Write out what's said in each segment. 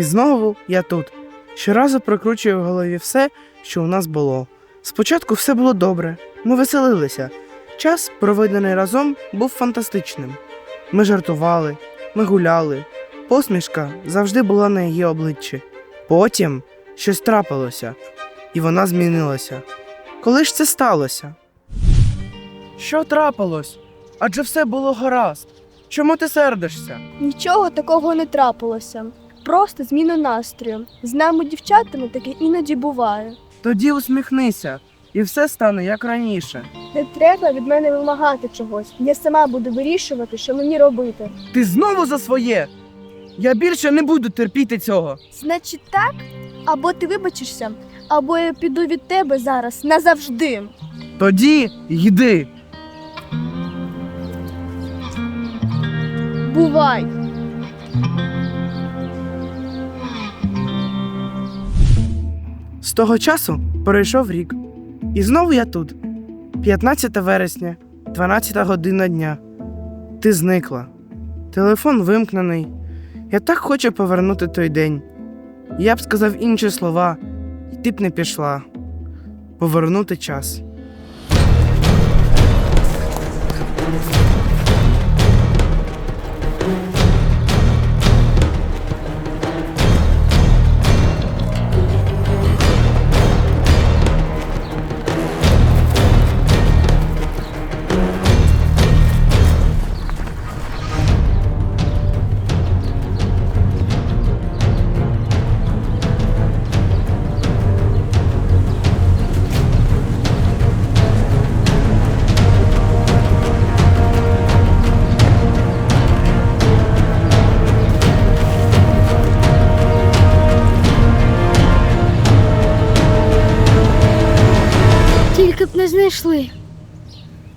І знову я тут. Щоразу прокручую в голові все, що у нас було. Спочатку все було добре, ми веселилися. Час, проведений разом, був фантастичним. Ми жартували, ми гуляли. Посмішка завжди була на її обличчі. Потім щось трапилося, і вона змінилася. Коли ж це сталося? Що трапилось? Адже все було гаразд. Чому ти сердишся? Нічого такого не трапилося. Просто зміна настрою. З нами, дівчатами, таке іноді буває. Тоді усміхнися, і все стане як раніше. Не треба від мене вимагати чогось. Я сама буду вирішувати, що мені робити. Ти знову за своє. Я більше не буду терпіти цього. Значить, так? Або ти вибачишся, або я піду від тебе зараз назавжди. Тоді йди. Бувай! Того часу пройшов рік. І знову я тут. 15 вересня, 12 година дня. Ти зникла. Телефон вимкнений. Я так хочу повернути той день. Я б сказав інші слова, і ти б не пішла. Повернути час. Тільки б не знайшли.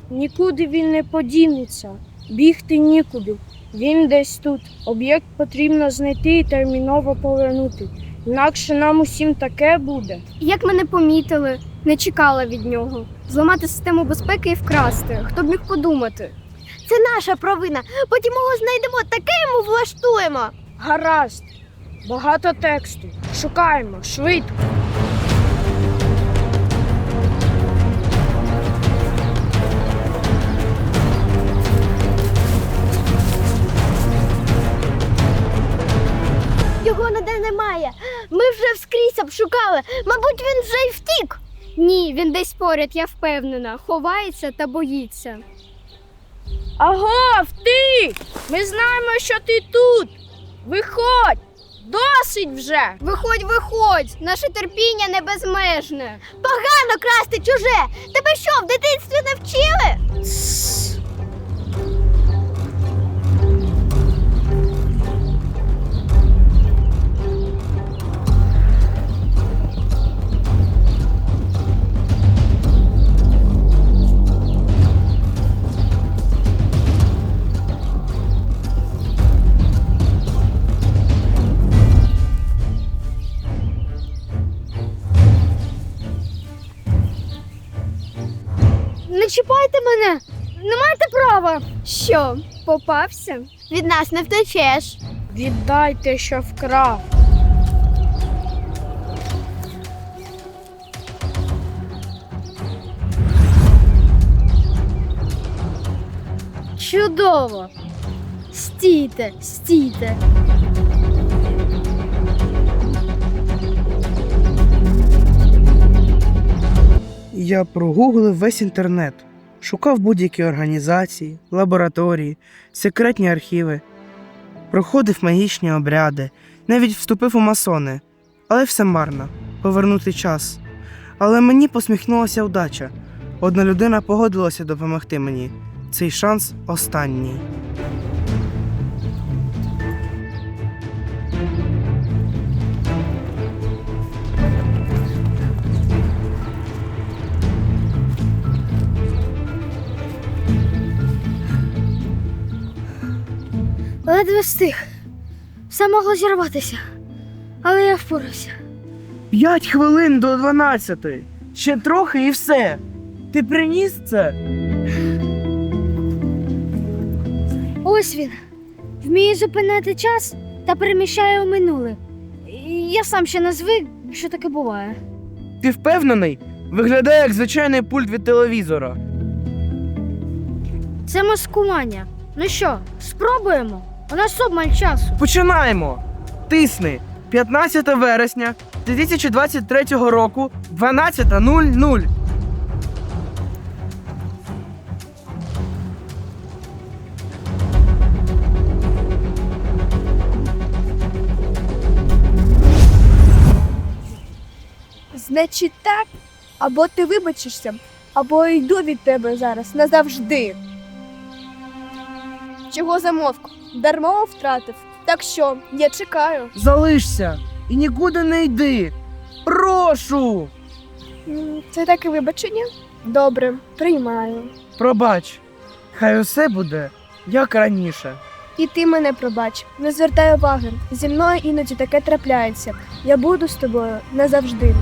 Нікуди він не подінеться. Бігти нікуди. Він десь тут. Об'єкт потрібно знайти і терміново повернути. Інакше нам усім таке буде. Як мене помітили, не чекала від нього. Зламати систему безпеки і вкрасти. Хто б міг подумати? Це наша провина. Потім його знайдемо, таке йому влаштуємо. Гаразд. Багато тексту. Шукаємо швидко. Обшукали. Мабуть, він вже й втік. Ні, він десь поряд, я впевнена. Ховається та боїться. Агов, ти! Ми знаємо, що ти тут. Виходь! Досить вже! Виходь, виходь! Наше терпіння не безмежне. Погано красти чуже! Тебе що, в дитинстві не мене! Не маєте права! Що, попався? Від нас не втечеш. Віддай те, що вкрав. Чудово! Стійте, стійте. Я прогуглив весь інтернет, шукав будь-які організації, лабораторії, секретні архіви, проходив магічні обряди, навіть вступив у масони, але все марно повернути час. Але мені посміхнулася удача. Одна людина погодилася допомогти мені. Цей шанс останній. Ледве встиг. Все могло зірватися. Але я впорався. П'ять хвилин до дванадцятої. Ще трохи і все. Ти приніс це? Ось він. Вміє зупинити час та переміщає у минуле. Я сам ще не звик, що таке буває. Ти впевнений? Виглядає як звичайний пульт від телевізора. Це маскування. Ну що, спробуємо? У нас обмаль часу. Починаємо! Тисни 15 вересня 2023 року 12.00. Значить так, або ти вибачишся, або йду від тебе зараз назавжди. Чого замовк? Дармо втратив. Так що, я чекаю. Залишся і нікуди не йди. Прошу! Це таке вибачення? Добре, приймаю. Пробач, хай усе буде як раніше. І ти мене пробач. Не звертай уваги. Зі мною іноді таке трапляється. Я буду з тобою назавжди.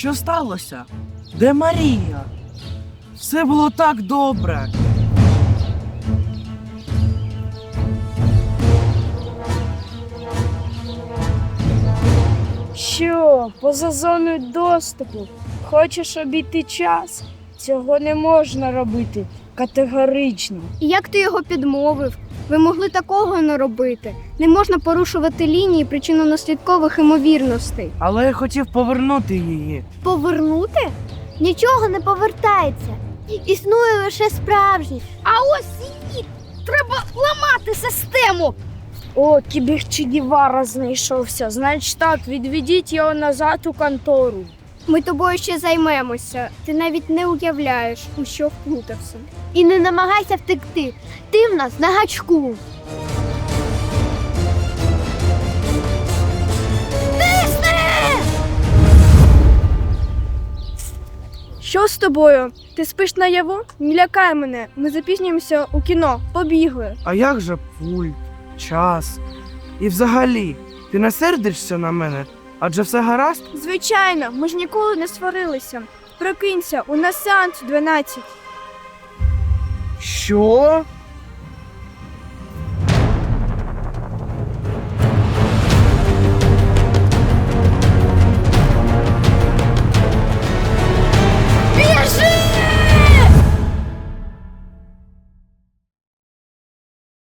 Що сталося? Де Марія? Все було так добре. Що, поза зоною доступу? Хочеш обійти час? Цього не можна робити категорично. І як ти його підмовив? Ви могли такого не робити. Не можна порушувати лінії причинно-наслідкових імовірностей. Але я хотів повернути її. Повернути? Нічого не повертається. Існує лише справжність. А ось її треба ламати систему. О, кібіг Чідівара знайшовся. Значить так, відведіть його назад у контору. Ми тобою ще займемося. Ти навіть не уявляєш, у що вплутався. І не намагайся втекти. Ти в нас на гачку. Що з тобою? Ти спиш наяву? Не лякай мене. Ми запізнюємося у кіно. Побігли. А як же пульт, час? І взагалі, ти не сердишся на мене? Адже все гаразд? Звичайно, ми ж ніколи не сварилися. Прокинься, у нас сеанс 12. Що?